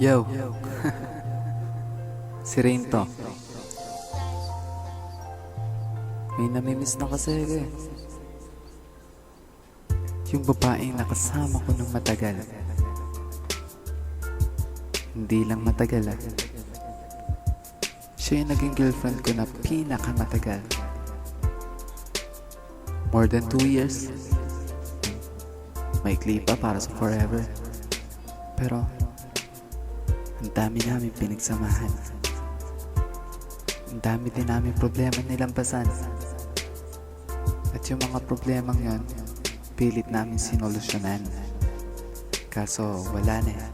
Yo. si Rain to. May namimiss na kasi ako eh. Yung babaeng nakasama ko ng matagal. Hindi lang matagal ah. Siya yung naging girlfriend ko na pinakamatagal. More than two years. Maikli pa para sa forever. Pero, ang dami namin pinagsamahan. Ang dami din namin problema nilampasan. At yung mga problemang yon, pilit namin sinolusyonan. Kaso, wala na.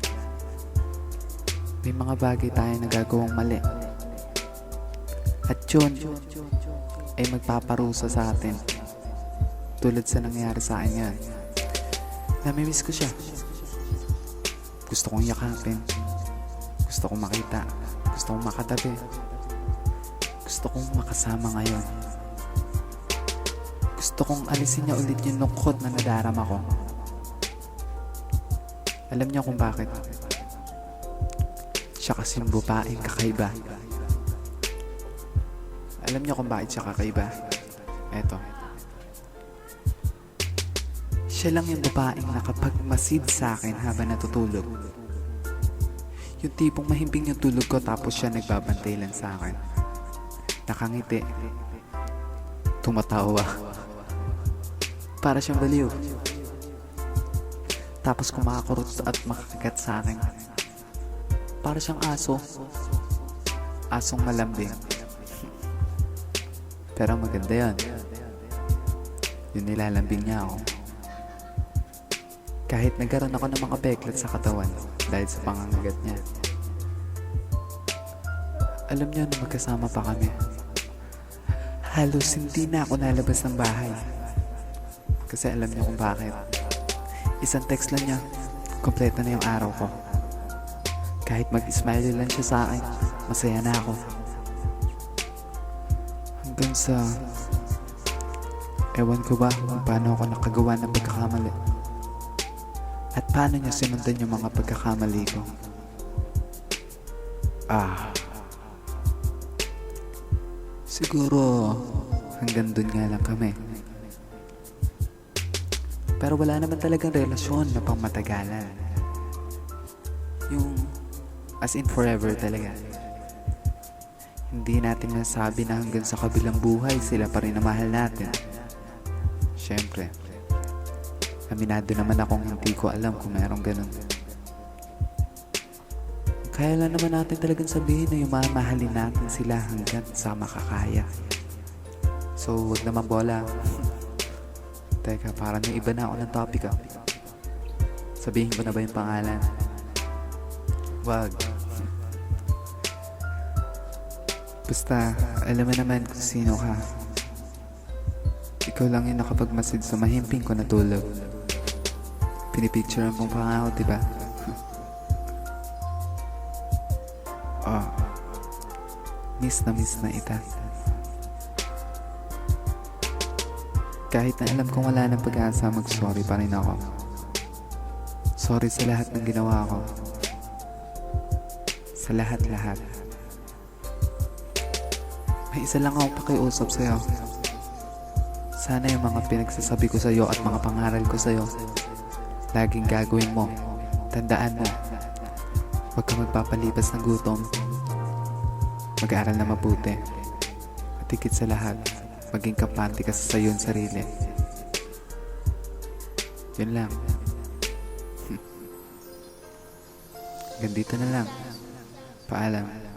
May mga bagay tayo nagagawang mali. At yun, ay magpaparusa sa atin. Tulad sa nangyari sa akin yan. Namimiss ko siya. Gusto kong yakapin. Gusto kong makita. Gusto kong makatabi. Gusto kong makasama ngayon. Gusto kong alisin niya ulit yung lungkot na nadarama ko. Alam niyo kung bakit? Siya kasing babaeng kakaiba. Alam niyo kung bakit siya kakaiba? Eto. Siya lang yung babaeng nakapagmasid sa akin habang natutulog. Yung tipong mahimbing yung tulog ko tapos siya nagbabantay lang sa akin. Nakangiti. Tumatawa. Para siyang baliw. Tapos kumakurot at makakagat sa akin. Para siyang aso. Asong malambing. Pero maganda yan. Yung nilalambing niya ako. Kahit nagkaroon ako ng mga peklat sa katawan dahil sa pangangagat niya. Alam niyo na magkasama pa kami. Halos hindi na ako nalabas ng bahay. Kasi alam niyo kung bakit. Isang text lang niya, kompleto na yung araw ko. Kahit mag-smile lang siya sa akin, masaya na ako. Hanggang sa... Ewan ko ba kung paano ako nakagawa ng pagkakamali. At paano niya sinundan yung mga pagkakamali ko. Ah. Siguro hanggang dun nga lang kami. Pero wala naman talagang relasyon na pang matagalan. Yung as in forever talaga. Hindi natin masabi na hanggang sa kabilang buhay sila pa rin na mahal natin. Siyempre, aminado naman akong hindi ko alam kung mayroong ganun. Kaya lang naman natin talagang sabihin na yung mamahalin natin sila hanggang sa makakaya. So, wag naman bola. Teka, parang may iba na ako ng topic ah. Sabihin ko na ba yung pangalan? Wag. Basta, alam mo naman kung sino ka. Ikaw lang yung nakapagmasid sa mahimping ko na tulog. Pinipicturean mo pa nga ako, diba? oh. Miss na miss na ita. Kahit na alam kong wala ng pag-asa, mag-sorry pa rin ako. Sorry sa lahat ng ginawa ko. Sa lahat-lahat. May isa lang ako pakiusap sa'yo. Sana yung mga pinagsasabi ko sa'yo at mga pangaral ko sa'yo, laging gagawin mo. Tandaan mo, huwag ka magpapalipas ng gutom. Mag-aaral na mabuti. At higit sa lahat, maging kampante ka sa sayo sarili. Yun lang. Hanggang dito na lang. Paalam.